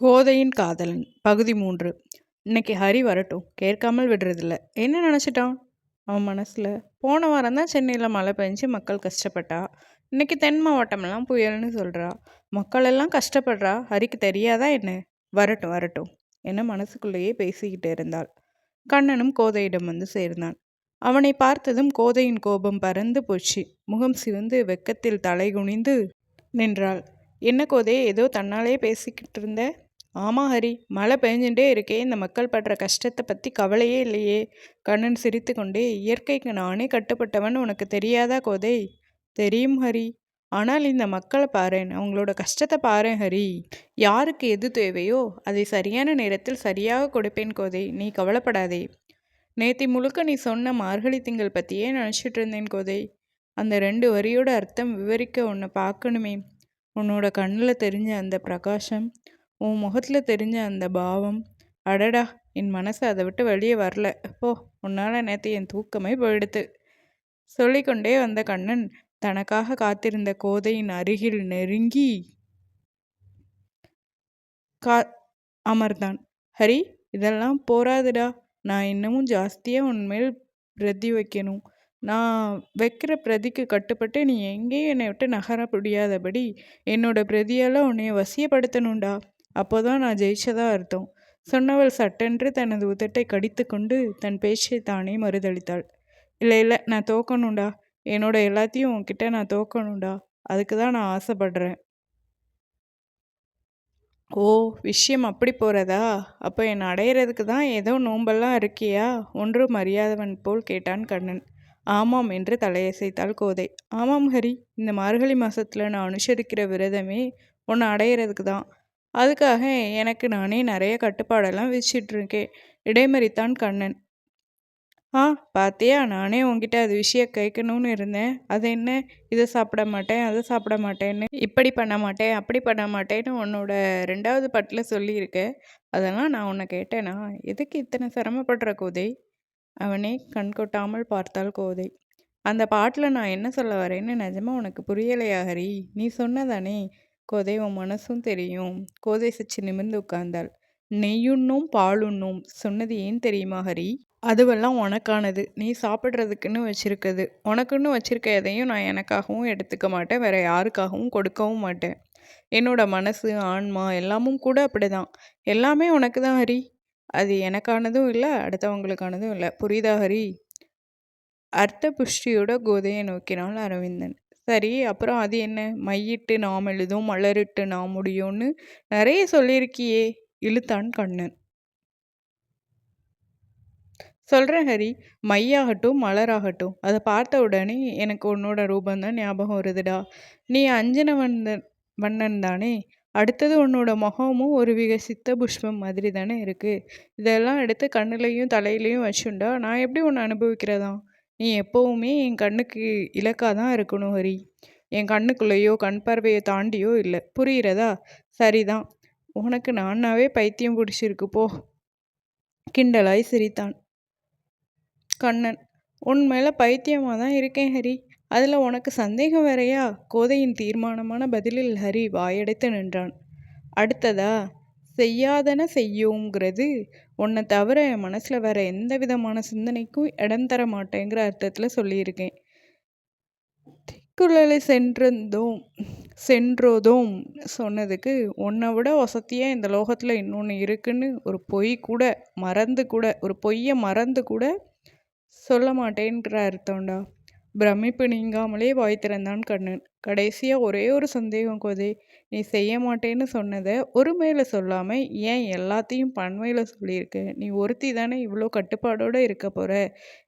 கோதையின் காதலன் பகுதி மூன்று. இன்னைக்கு ஹரி வரட்டும். கேட்காமல் விடுறதில்ல. என்ன நினச்சிட்டான்? அவன் மனசில் போன வாரம் தான் சென்னையில் மழை பெஞ்சு மக்கள் கஷ்டப்பட்டா? இன்னைக்கு தென் மாவட்டமெல்லாம் புயல்னு சொல்கிறா மக்கள் எல்லாம் கஷ்டப்படுறா? ஹரிக்கு தெரியாதா என்ன? வரட்டும் வரட்டும். என மனசுக்குள்ளேயே பேசிக்கிட்டு இருந்தாள். கண்ணனும் கோதையிடம் வந்து சேர்ந்தான். அவனை பார்த்ததும் கோதையின் கோபம் பறந்து போச்சு. முகம் சிவந்து வெக்கத்தில் தலை குனிந்து நின்றாள். என்ன கோதே? ஏதோ தன்னாலே பேசிக்கிட்டு இருந்த? ஆமாம் ஹரி மழை பெஞ்சுட்டே இருக்கே இந்த மக்கள் படுற கஷ்டத்தை பற்றி கவலையே இல்லையே. கண்ணன் சிரித்து கொண்டே இயற்கைக்கு நானே கட்டுப்பட்டவன் உனக்கு தெரியாதா கோதை? தெரியும் ஹரி. ஆனால் இந்த மக்களை பாரேன். அவங்களோட கஷ்டத்தை பாரேன் ஹரி. யாருக்கு எது தேவையோ அதை சரியான நேரத்தில் சரியாக கொடுப்பேன் கோதை. நீ கவலைப்படாதே. நேத்தி முழுக்க நீ சொன்ன மார்கழி திங்கள் பற்றியே நினச்சிட்டு இருந்தேன் கோதை. அந்த ரெண்டு வரியோட அர்த்தம் விவரிக்க உன்னை பார்க்கணுமே. உன்னோட கண்ணில் தெரிஞ்ச அந்த பிரகாசம் உன் முகத்தில் தெரிஞ்ச அந்த பாவம். அடடா என் மனசு அதை விட்டு வெளியே வரல. போ உன்னால் நேற்று என் தூக்கமே போயிடுத்து. சொல்லிக்கொண்டே வந்த கண்ணன் தனக்காக காத்திருந்த கோதையின் அருகில் நெருங்கி கா அமர்ந்தான். ஹரி இதெல்லாம் போராதுடா நான் இன்னமும் ஜாஸ்தியாக உன்மேல் பிரதி வைக்கணும். நான் வைக்கிற பிரதிக்கு கட்டுப்பட்டு நீ எங்கேயும் என்னை விட்டு நகர முடியாதபடி என்னோட பிரதியால் உன்னை வசியப்படுத்தணும்டா. அப்போதான் நான் ஜெயிச்சதா அர்த்தம். சொன்னவள் சட்டென்று தனது உதட்டை கடித்து கொண்டு தன் பேச்சை தானே மறுதளித்தாள். இல்லை இல்லை நான் தோக்கணும்டா. என்னோட எல்லாத்தையும் உன்கிட்ட நான் தோக்கணும்டா. அதுக்கு தான் நான் ஆசைப்படுறேன். ஓ விஷயம் அப்படி போகிறதா அப்போ என்னை அடையிறதுக்கு தான் ஏதோ நோம்பெல்லாம் இருக்கியா? ஒன்று மரியாதவன் போல் கேட்டான் கண்ணன். ஆமாம் என்று தலையசைத்தாள் கோதை. ஆமாம் ஹரி. இந்த மார்கழி மாதத்தில் நான் அனுசரிக்கிற விரதமே உன்னை அடையிறதுக்கு தான். அதுக்காக எனக்கு நானே நிறைய கட்டுப்பாடெல்லாம் விதிச்சிட்ருக்கேன். இடைமறித்தான் கண்ணன். ஆ பார்த்தியா நானே உங்ககிட்ட அது விஷயம் கேட்கணும்னு இருந்தேன். அது என்ன? இதை சாப்பிட மாட்டேன் அதை சாப்பிட மாட்டேன்னு. இப்படி பண்ண மாட்டேன் அப்படி பண்ண மாட்டேன்னு உன்னோட ரெண்டாவது பட்டில் சொல்லியிருக்க. அதெல்லாம் நான் உன்னை கேட்டேனா? எதுக்கு இத்தனை சிரமப்படுற கோதை? அவனே கண் கொட்டாமல் பார்த்தாள் கோதை. அந்த பாட்டில் நான் என்ன சொல்ல வரேன்னு நிஜமாக உனக்கு புரியலையா ஹரி? நீ சொன்னதானே? கோதை உன் மனசும் தெரியும். கோதை சச்சி நிமிர்ந்து உட்கார்ந்தாள். நெய்யுண்ணும் பாலுண்ணும் சொன்னது ஏன் தெரியுமா ஹரி? அதுவெல்லாம் உனக்கானது. நீ சாப்பிட்றதுக்குன்னு வச்சுருக்குது. உனக்குன்னு வச்சுருக்க எதையும் நான் எனக்காகவும் எடுத்துக்க மாட்டேன். வேற யாருக்காகவும் கொடுக்கவும் மாட்டேன். என்னோட மனசு ஆன்மா எல்லாமும் கூட அப்படிதான். எல்லாமே உனக்கு தான் ஹரி. அது எனக்கானதும் இல்லை அடுத்தவங்களுக்கானதும் இல்லை. புரியுதா ஹரி? அர்த்த புஷ்டியோட கோதையை நோக்கினாள் அரவிந்தன். சரி அப்புறம் அது என்ன? மையிட்டு நாம் எழுதும் மலரிட்டு நாம் முடியும்னு நிறைய சொல்லியிருக்கியே இழுத்தான் கண்ணன் சொல்கிறேன் ஹரி மையாகட்டும் மலராகட்டும். அதை பார்த்த உடனே எனக்கு உன்னோட ரூபந்தான் ஞாபகம் வருதுடா. நீ அஞ்சன வந்த வண்ணன் தானே? அடுத்தது உன்னோட முகமும் ஒரு விகசித்த புஷ்பம் மாதிரி தானே இருக்குது இதெல்லாம் எடுத்து கண்ணுலேயும் தலையிலையும் வச்சுண்டா நான் எப்படி உன்னை அனுபவிக்கிறதா நீ எப்போவுமே என் கண்ணுக்கு இலக்காக தான் இருக்கணும் ஹரி. என் கண்ணுக்குள்ளேயோ கண் பார்வையை தாண்டியோ இல்லை. புரிகிறதா? சரிதான். உனக்கு நானாவே பைத்தியம் பிடிச்சிருக்கு போ. கிண்டலாய் சிரித்தான். கண்ணன். உன் மேலே பைத்தியமாக தான் இருக்கேன் ஹரி. அதில் உனக்கு சந்தேகம் வேறையா? கோதையின் தீர்மானமான பதிலில் ஹரி வாயடைத்து நின்றான். அடுத்ததா? செய்யாதன செய்யோங்கிறது. உன்னை தவிர என் மனசில் வேற எந்த விதமான சிந்தனைக்கும் இடம் தர மாட்டேங்கிற அர்த்தத்தில் சொல்லியிருக்கேன். திக்குழலை சென்றிருந்தோம் சென்றோதோம் சொன்னதுக்கு உன்னை விட வசதியாக இந்த லோகத்தில் இன்னொன்று இருக்குன்னு ஒரு பொய் கூட மறந்து கூட ஒரு பொய்யை மறந்து கூட சொல்ல மாட்டேன்ற அர்த்தம்டா. பிரமிப்பு நீங்காமலே வாய் திறந்தான் கண்ணன். கடைசியாக ஒரே ஒரு சந்தேகம் கோதே நீ செய்ய மாட்டேன்னு சொன்னதை ஒருமையில் சொல்லாமல் ஏன் எல்லாத்தையும் பன்மையில் சொல்லியிருக்க? நீ ஒருத்தி தானே இவ்வளோ கட்டுப்பாடோடு இருக்க போகிற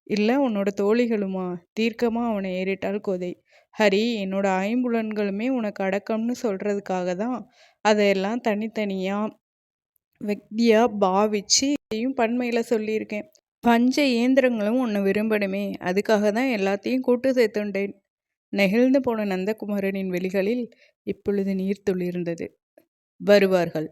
இல்லை உன்னோட தோழிகளுமா? தீர்க்கமாக அவனை ஏறிட்டாள் கோதை. ஹரி என்னோட ஐம்புலன்களுமே உனக்கு அடக்கம்னு சொல்கிறதுக்காக தான் அதையெல்லாம் தனித்தனியாக வெக்தியாக பாவிச்சு இதையும் பன்மையில் சொல்லியிருக்கேன். பஞ்ச இயந்திரங்களும் ஒன்று விரும்பணுமே அதுக்காக தான் எல்லாத்தையும் கூட்டு சேர்த்துண்டேன். நெகிழ்ந்து போன நந்தகுமாரனின் வெளிகளில் இப்பொழுது நீர் துளிர்ந்தது. வருவார்கள்.